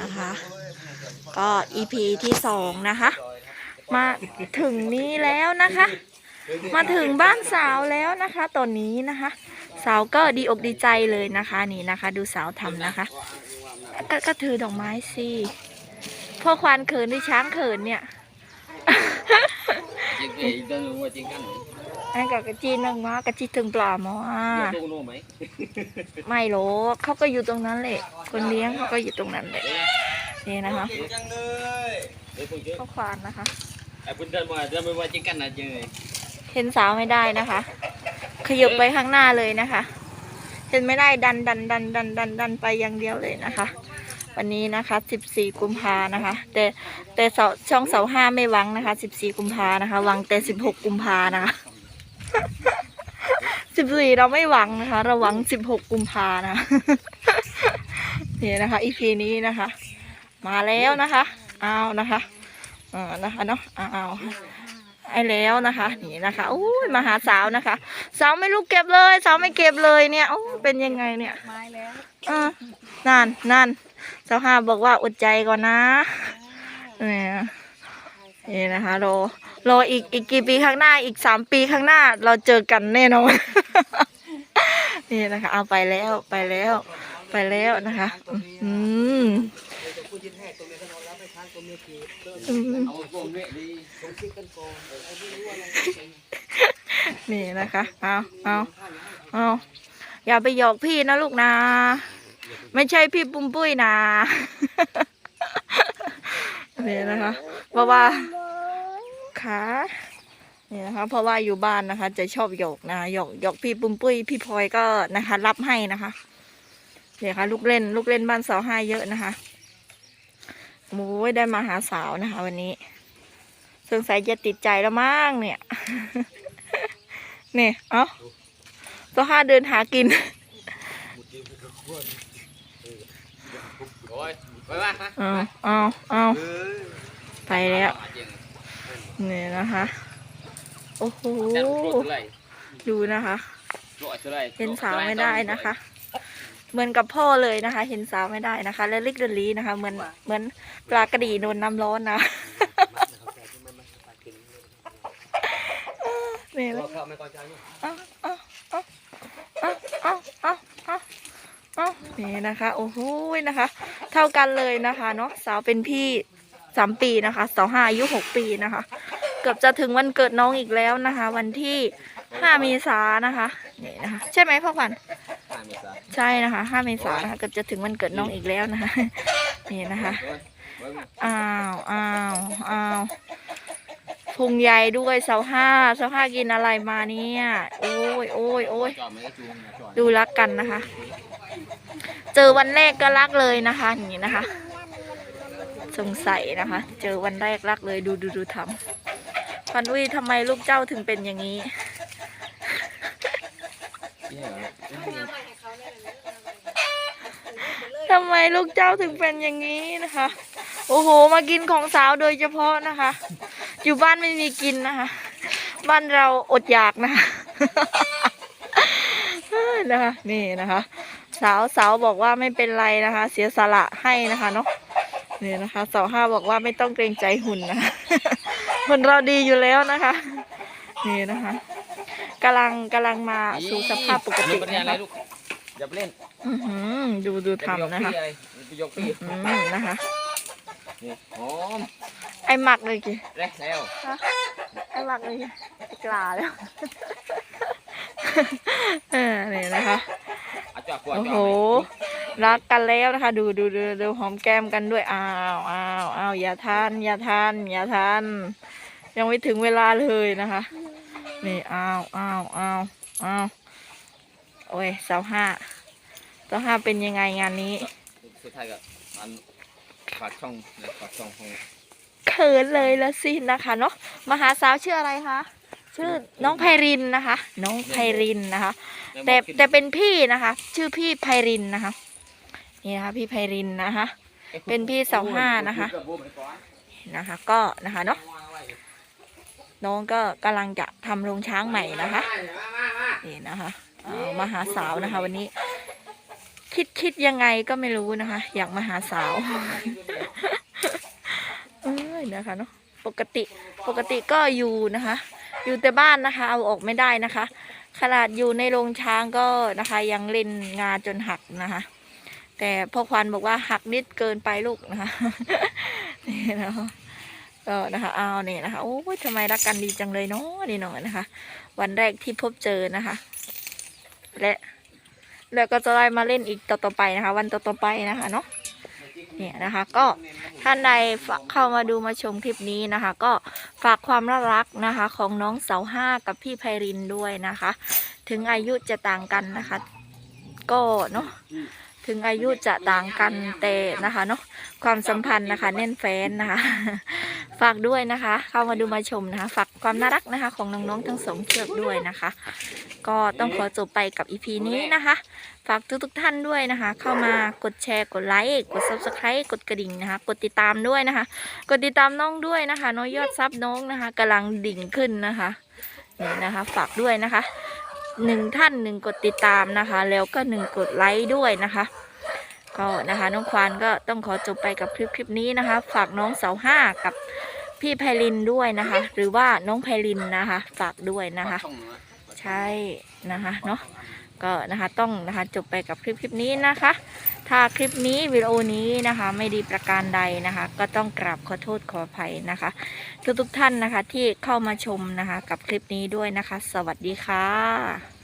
นะคะ ก็ EP ที่สองนะคะ มาถึงนี้แล้วนะคะ มาถึงบ้านสาวแล้วนะคะ ตอนนี้นะคะ สาวก็ดีอกดีใจเลยนะคะนี่นะคะ ดูสาวทำนะคะก็ก็ถือดอกไม้สิพ่อควานเขินหรือช้างเขินเนี่ย องรู้ว่าจริงกันไอ้กับกระจีนังมากระจีถึงปลาหมออะจะต้องรู้ไหมไม่หรอกเขาก็อยู่ตรงนั้นแหละคนเลี้ยงเขาก็อยู่ตรงนั้นแหละนี่นะคะจังเลยเดี๋ยวคุณเจอพ่อควานนะคะไอ้คุณเดินมาเดินไปว่าจริงกันนะจริงเลยเห็นสาวไม่ได้นะคะ ขยับไปข้างหน้าเลยนะคะ เห็นไม่ได้ดันดันดันดันดันดันไปอย่างเดียวเลยนะคะวันนี้นะคะ 14 กุมภานะคะ แต่แต่เสาช่องเสาห้าไม่หวังนะคะ 14 กุมภานะคะหวังแต่ 16 กุมภานะคะ 14เราไม่หวังนะคะ เราหวัง16กุมภานะคะนี่นะคะอีพีนี้นะคะ มาแล้วนะคะเอานะคะเออนะคะเนาะเอาเอาไอ้แล้วนะคะ นี่นะคะอุ้ยมาหาสาวนะคะ สาวไม่ลูกเก็บเลย สาวไม่เก็บเลยเนี่ยโอ้เป็นยังไงเนี่ยไม้แล้วอ่านั่นนั่นเจ้าห้าบอกว่าอดใจก่อนนะเนี่ย นี่นะคะรอรออีกอีกกี่ปีข้างหน้าอีกสามปีข้างหน้า เราเจอกันแน่นอน นี่นะคะ เอาไปแล้วไปแล้ว ไปแล้วนะคะ อืมนี่นะคะ เอาเอาเอาอย่าไปหยอกพี่นะลูกนะ ไม่ใช่พี่ปุ้มปุ้ยนะ นี่นะคะเพราะว่าขานี่นะคะ เพราะว่าอยู่บ้านนะคะ จะชอบหยอกนะหยอกหยอกพี่ปุ้มปุ้ยพี่พลอยก็นะคะ รับให้นะคะเดี๋ยค่ะ ลูกเล่น ลูกเล่นบ้านสาวห้เยอะนะคะโอ้ยได้มาหาสาวนะคะ วันนี้สงสัยจะติดใจแล้วมั้งเนี่ย เนี่ยเอ้าสาวห้าเดินหากินโอ้ย ไปว่าฮะเอาเอาเอาไปแล้วนี่นะคะ โอ้โหจะรู้ตัวไรดูนะคะ รู้ตัวไรเห็นสาวไม่ได้นะคะ เหมือนกับพ่อเลยนะคะ เห็นสาวไม่ได้นะคะ และลิกเดลีนะคะ เหมือนเหมือนปลากระดีโดนน้ำร้อนนะนี่นะเข้าไม่ก่อนใจเอาเอาเอาเอาเอาเอาเอาเอานี่นะคะ โอ้โหนะคะ เท่ากันเลยนะคะเนาะสาวเป็นพี่สามปีนะคะสาวห้าอายุหกปีนะคะ เกือบจะถึงวันเกิดน้องอีกแล้วนะคะ วันที่ห้าเมษายนนะคะนี่นะคะ ใช่ไหมพ่อขวัญห้าเมษาใช่นะคะห้าเมษายนนะคะเกือบจะถึงวันเกิดน้องอีกแล้วนะคะนี่นะคะอ้าวอ้าวอ้าวพุงใหญ่ด้วยเสาห้าเสาห้ากินอะไรมาเนี่ย โอ้ยโอ้ยโอ้ยจอดไม่ได้จูงจอดดูรักกันนะคะ เจอวันแรกก็รักเลยนะคะอย่างนี้นะคะ สงสัยนะคะ เจอวันแรกรักเลยดูดูดูทำพันอุ้ยทำไมลูกเจ้าถึงเป็นอย่างนี้ทำไมลูกเจ้าถึงเป็นอย่างนี้นะคะ โอ้โห มากินของสาวโดยเฉพาะนะคะ อยู่บ้านไม่มีกินนะคะ บ้านเราอดอยากนะคะนะคะ นี่นะคะ สาวสาวบอกว่าไม่เป็นไรนะคะ เสียสละให้นะคะเนาะนี่นะคะสาวห้าบอกว่าไม่ต้องเกรงใจหุ่นนะคะหุ่นเราดีอยู่แล้วนะคะนี่นะคะกำลังกำลังมาสู่สภาพปกตินะนะครัคะบอย่าไปเล่นอื้อหือดูดูทำนะคะไปยกพี่อืมนะคะนี่หอมไอหมักเลยกี่เร็วแล้วไอหมักเลยกี่กลาแล้วเออนี่นะคะ โอ้โห รักกันแล้วนะคะ ดูดูดูดูหอมแก้มกันด้วย อ้าวอ้าวอ้าวอย่าทานอย่าทานอย่าทาน ยังไม่ถึงเวลาเลยนะคะ นี่อ้าวอ้าวอ้าวอ้าวโอ้ยสาวห้าสาวห้าเป็นยังไงงานนี้สุดท้ายก็มันฝากช่องฝากช่องของเขินเลยละสินะคะเนาะมาหาสาวชื่ออะไรคะ ชื่อน้องไพรินนะคะ น้องไพรินนะคะ แต่แต่เป็นพี่นะคะ ชื่อพี่ไพรินนะคะ นี่นะคะ พี่ไพรินนะคะ เป็นพี่สาวห้านะคะ นะคะ ก็นะคะเนาะน้องก็กำลังจะทำโรงช้างใหม่นะคะนี่นะคะเอามาหาสาวนะคะ วันนี้ คิดคิดยังไงก็ไม่รู้นะคะ อยากมาหาสาวเอ้ยนะคะเนาะปกติปกติก็อยู่นะคะ อยู่แต่บ้านนะคะ เอาออกไม่ได้นะคะ ขนาดอยู่ในโรงช้างก็นะคะ ยังเล่นงาจนหักนะคะ แต่พ่อควันบอกว่าหักนิดเกินไปลูกนะคะนี่นะคะก็นะคะเอาเนี่ยนะคะโอ้ยทำไมรักกันดีจังเลยเนาะนี่หน่อยนะคะ วันแรกที่พบเจอนะคะ และแล้วก็จะได้มาเล่นอีกต่อๆไปนะคะ วันต่อๆไปนะคะเนาะ เนี่ยนะคะก็ท่านใดเข้ามาดูมาชมคลิปนี้นะคะ ก็ฝากความน่ารักนะคะของน้องเสาห้ากับพี่ไพรินด้วยนะคะ ถึงอายุจะต่างกันนะคะ ก็เนาะ ถึงอายุจะต่างกันแต่นะคะเนาะความสัมพันธ์นะคะ แน่นแฟนนะคะ ฝากด้วยนะคะ เข้ามาดูมาชมนะคะ ฝากความน่ารักนะคะ ของน้องๆทั้งสองเชือกด้วยนะคะ ก็ต้องขอจบไปกับอีพีนี้นะคะ ฝากทุกๆท่านด้วยนะคะ เข้ามากดแชร์กดไลค์กด subscribe กดกระดิ่งนะคะ กดติดตามด้วยนะคะ กดติดตามน้องด้วยนะคะ น้องยอดซับน้องนะคะกำลังดิ่งขึ้นนะคะนี่นะคะ ฝากด้วยนะคะ หนึ่งท่านหนึ่งกดติดตามนะคะ แล้วก็หนึ่งกดไลค์ด้วยนะคะก็นะคะน้องควานก็ต้องขอจบไปกับคลิปคลิปนี้นะคะ ฝากน้องเสาห้ากับพี่ไพลินด้วยนะคะ หรือว่าน้องไพลินนะคะ ฝากด้วยนะคะช่องนะใช่นะคะเนาะ ก็นะคะต้องนะคะจบไปกับคลิปคลิปนี้นะคะ ถ้าคลิปนี้วิดีโอนี้นะคะ ไม่ดีประการใดนะคะ ก็ต้องกราบขอโทษขออภัยนะคะ ทุกทุกท่านนะคะที่เข้ามาชมนะคะ กับคลิปนี้ด้วยนะคะ สวัสดีค่ะ